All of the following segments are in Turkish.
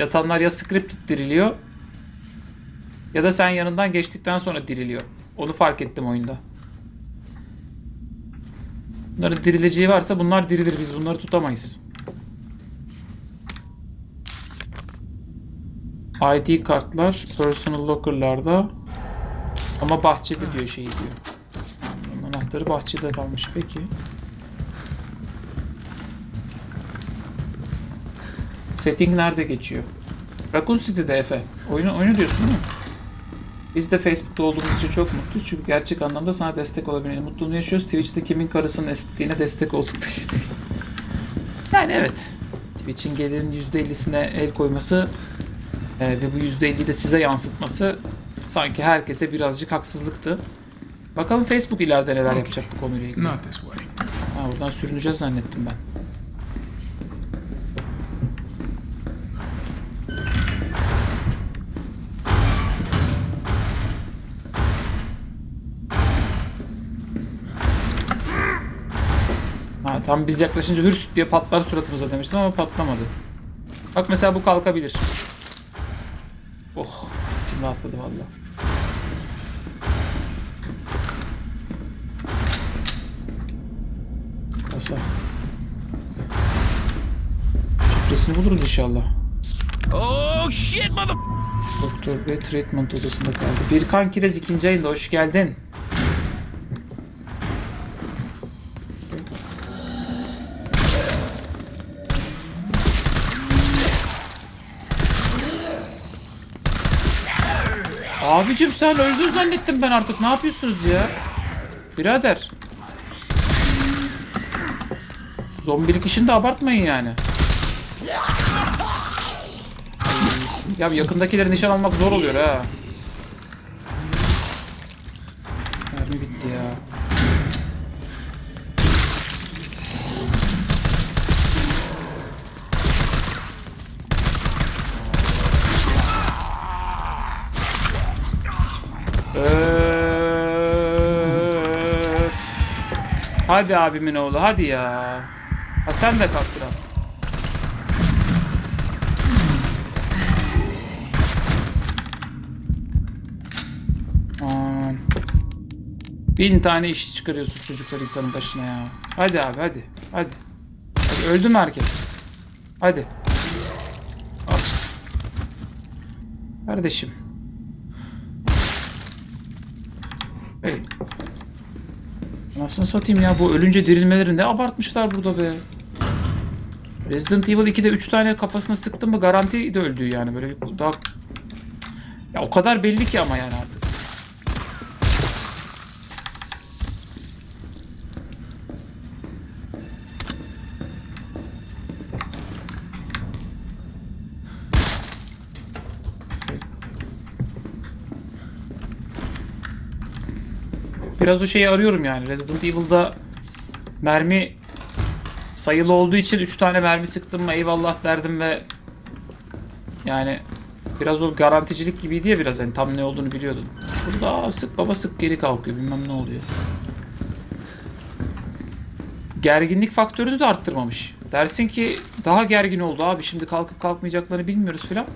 Yatanlar ya scripted diriliyor ya da sen yanından geçtikten sonra diriliyor. Onu fark ettim oyunda. Bunların dirileceği varsa bunlar dirilir. Biz bunları tutamayız. ID kartlar personal locker'larda ama bahçede diyor şey diyor. Anahtarı bahçede kalmış peki. Setting nerede geçiyor? Raccoon City'de Efe. Oyunu, oyunu diyorsun değil mi? Biz de Facebook'ta olduğumuz için çok mutluyuz. Çünkü gerçek anlamda sana destek olabilmenin mutluluğunu yaşıyoruz. Twitch'te kimin karısının estetiğine destek olduk peşindeyiz. Yani evet. Twitch'in gelirin %50'sine el koyması e, ve bu %50'yi de size yansıtması sanki herkese birazcık haksızlıktı. Bakalım Facebook ileride neler yapacak bu konuyla ilgili. Ha, buradan sürüneceğiz zannettim ben. Tam biz yaklaşınca hürs diye patlar suratımıza demiştim ama patlamadı. Bak mesela bu kalkabilir. Oh, içim rahatladı valla. Kasa. Şifresini buluruz inşallah. Oh shit, mother. Doktor Bey treatment odasında kaldı. Birkan Kirez ikinci ayında hoş geldin. Abicim sen öldün zannettim ben artık. Ne yapıyorsunuz ya? Birader. Zombilik işini de abartmayın yani. Ya yakındakileri nişan almak zor oluyor ha. Mermi bitti ya. Hadi abimin oğlu hadi ya. Ha sen de kalk biraz. Bin tane iş çıkarıyorsun çocuklar insanın başına ya. Hadi abi hadi. Hadi. Hadi öldü mü herkes? Hadi. Al işte. Kardeşim. Hey. Nasıl satayım ya bu ölünce dirilmeleri ne abartmışlar burada be. Resident Evil 2'de 3 tane kafasına sıktım mı garanti de öldüğü yani böyle daha ya o kadar belli ki ama yani artık. Biraz o şeyi arıyorum yani. Resident Evil'da mermi sayılı olduğu için 3 tane mermi sıktım mı eyvallah derdim ve yani biraz o garanticilik gibiydi ya biraz hani tam ne olduğunu biliyordun. Burada sık baba sık geri kalkıyor bilmem ne oluyor. Gerginlik faktörünü de arttırmamış. Dersin ki daha gergin oldu abi şimdi kalkıp kalkmayacaklarını bilmiyoruz filan.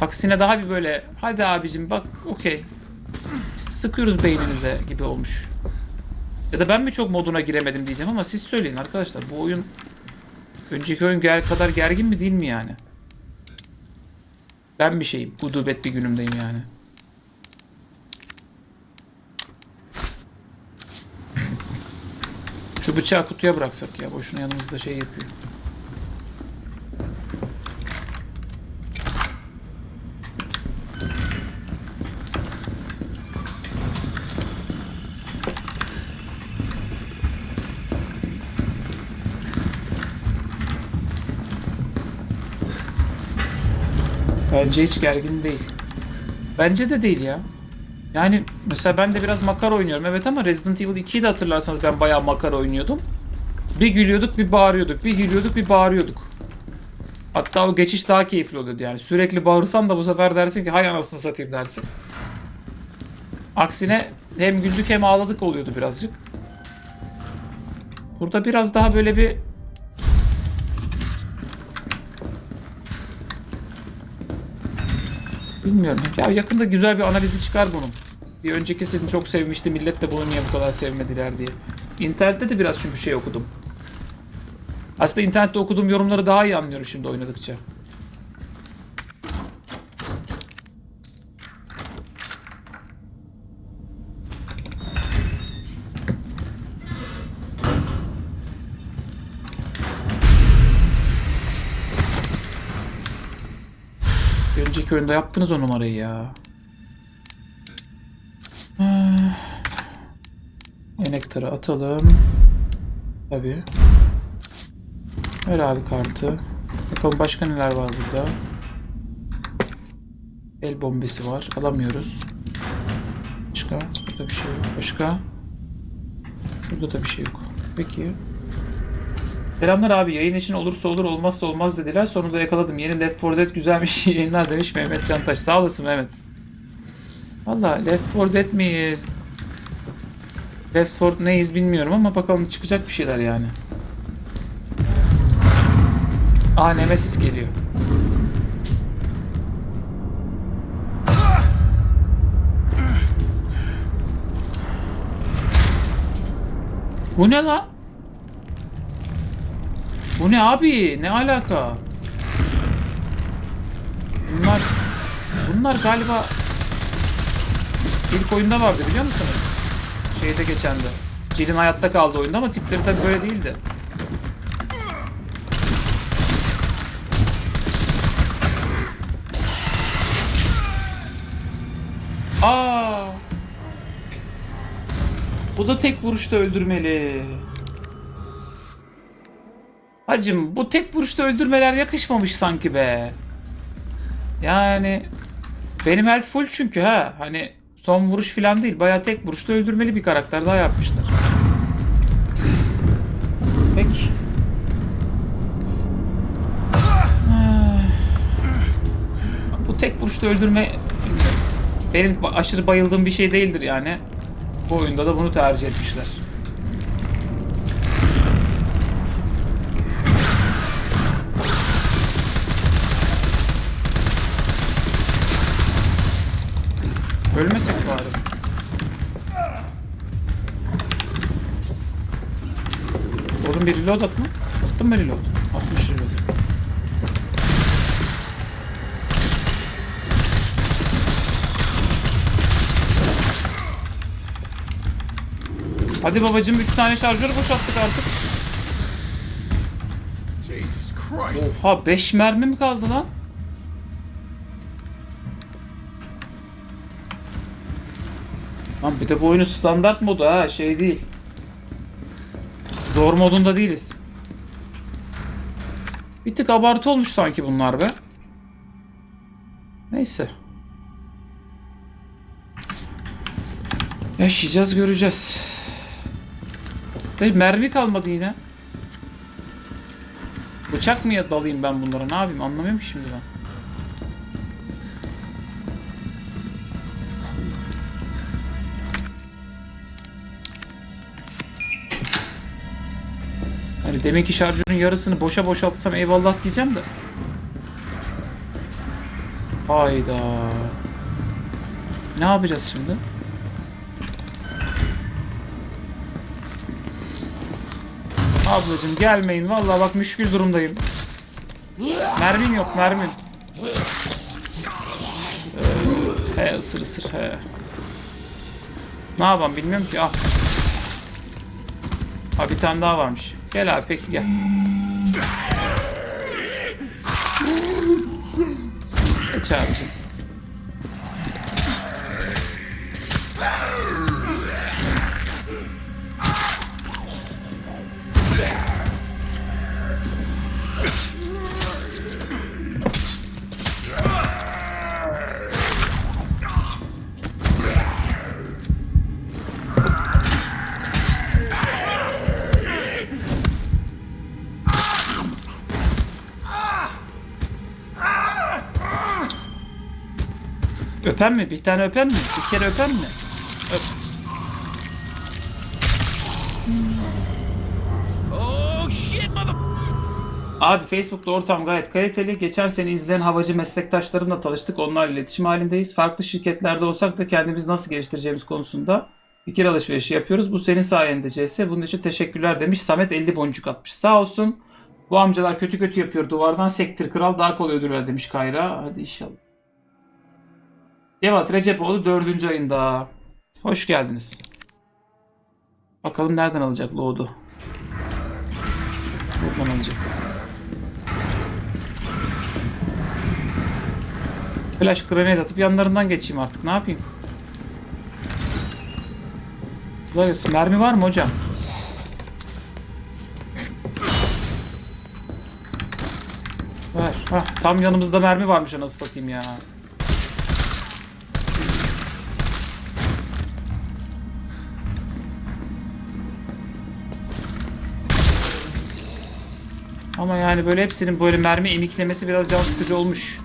Aksine daha bir böyle hadi abicim bak okey sıkıyoruz beyninize gibi olmuş. Ya da ben mi çok moduna giremedim diyeceğim ama siz söyleyin arkadaşlar. Bu oyun önceki oyun ger kadar gergin mi değil mi yani? Ben bir şeyim. Gudubet bir günümdeyim yani. Şu bıçağı kutuya bıraksak ya. Boşuna yanımızda şey yapıyor. Bence hiç gergin değil. Bence de değil ya. Yani mesela ben de biraz makar oynuyorum evet ama Resident Evil 2'yi de hatırlarsanız ben bayağı makar oynuyordum. Bir gülüyorduk bir bağırıyorduk. Bir gülüyorduk bir bağırıyorduk. Hatta o geçiş daha keyifli oluyordu yani. Sürekli bağırsan da bu sefer dersin ki hay anasını satayım dersin. Aksine hem güldük hem ağladık oluyordu birazcık. Burada biraz daha böyle bir Bilmiyorum. Ya yakında güzel bir analizi çıkar bunun. Bir öncekisini çok sevmişti. Millet de bunu niye bu kadar sevmediler diye. İnternette de biraz çünkü şey okudum. Aslında internette okuduğum yorumları daha iyi anlıyorum şimdi oynadıkça. Oyunda yaptınız o numarayı ya. Ah. Enektarı atalım. Tabii. Ver abi kartı. Bakalım başka neler var burada. El bombesi var. Alamıyoruz. Başka? Burada bir şey yok. Başka? Burada da bir şey yok. Peki. Selamlar abi. Yayın için olursa olur olmazsa olmaz dediler. Sonunda yakaladım. Yeni Left 4 Dead güzelmiş yayınlar demiş Mehmet Cantaş. Sağ olasın Mehmet. Valla Left 4 Dead miyiz? Left 4 neyiz bilmiyorum ama bakalım çıkacak bir şeyler yani. Aa Nemesis geliyor. Bu ne la? Bu ne abi? Ne alaka? Bunlar bunlar galiba ilk oyunda vardı biliyor musunuz? Şeyde geçendi. Jill'in hayatta kaldı oyunda ama tipleri tabii böyle değildi. Aa! Bu da tek vuruşta öldürmeli. Hacım bu tek vuruşta öldürmeler yakışmamış sanki be. Yani benim health full çünkü ha. Hani son vuruş falan değil. Baya tek vuruşta öldürmeli bir karakter daha yapmışlar. Peki. Bu tek vuruşta öldürme benim aşırı bayıldığım bir şey değildir yani. Bu oyunda da bunu tercih etmişler. Ölmesek bari. Oğlum bir reload at mı? Attın mı reload? Atmış reload. Hadi babacım 3 tane şarjör boşalttık artık. Oha 5 mermi mi kaldı lan? Lan bir de bu oyunun standart modu ha şey değil. Zor modunda değiliz. Bir tık abartı olmuş sanki bunlar be. Neyse. Yaşayacağız göreceğiz. Tabii mermi kalmadı yine. Bıçak mı dalayım ben bunlara ne yapayım anlamıyorum şimdi ben. Demek ki şarjörün yarısını boşa boşaltsam eyvallah diyeceğim de. Hayda. Ne yapacağız şimdi? Ablacım gelmeyin vallahi bak müşkül durumdayım. Mermim yok mermim. Ee, he ısır ısır he. Ne yapalım bilmiyorum ki ah. Ha bir tane daha varmış. Gel abi peki gel. Geç abicim. Öpen mi? Bir tane öpen mi? Bir kere öpen mi? Öp. Oh shit, mother. Abi Facebook'ta ortam gayet kaliteli. Geçen sene izleyen havacı meslektaşlarımla tanıştık. Onlarla iletişim halindeyiz. Farklı şirketlerde olsak da kendimizi nasıl geliştireceğimiz konusunda fikir alışverişi yapıyoruz. Bu senin sayende CS. Bunun için teşekkürler demiş. Samet 50 boncuk atmış. Sağ olsun. Bu amcalar kötü kötü yapıyor. Duvardan sektir kral daha kolay ödüller demiş Kayra. Hadi inşallah. Cevat Recepoğlu 4. ayında. Hoş geldiniz. Bakalım nereden alacak Lord'u. Buradan alacak. Flash grenade atıp yanlarından geçeyim artık. Ne yapayım? Gelsin. Mermi var mı hocam? Ver. Hah, tam yanımızda mermi varmış anasını satayım ya. Ama yani böyle hepsinin böyle mermi emiklemesi biraz can sıkıcı olmuş.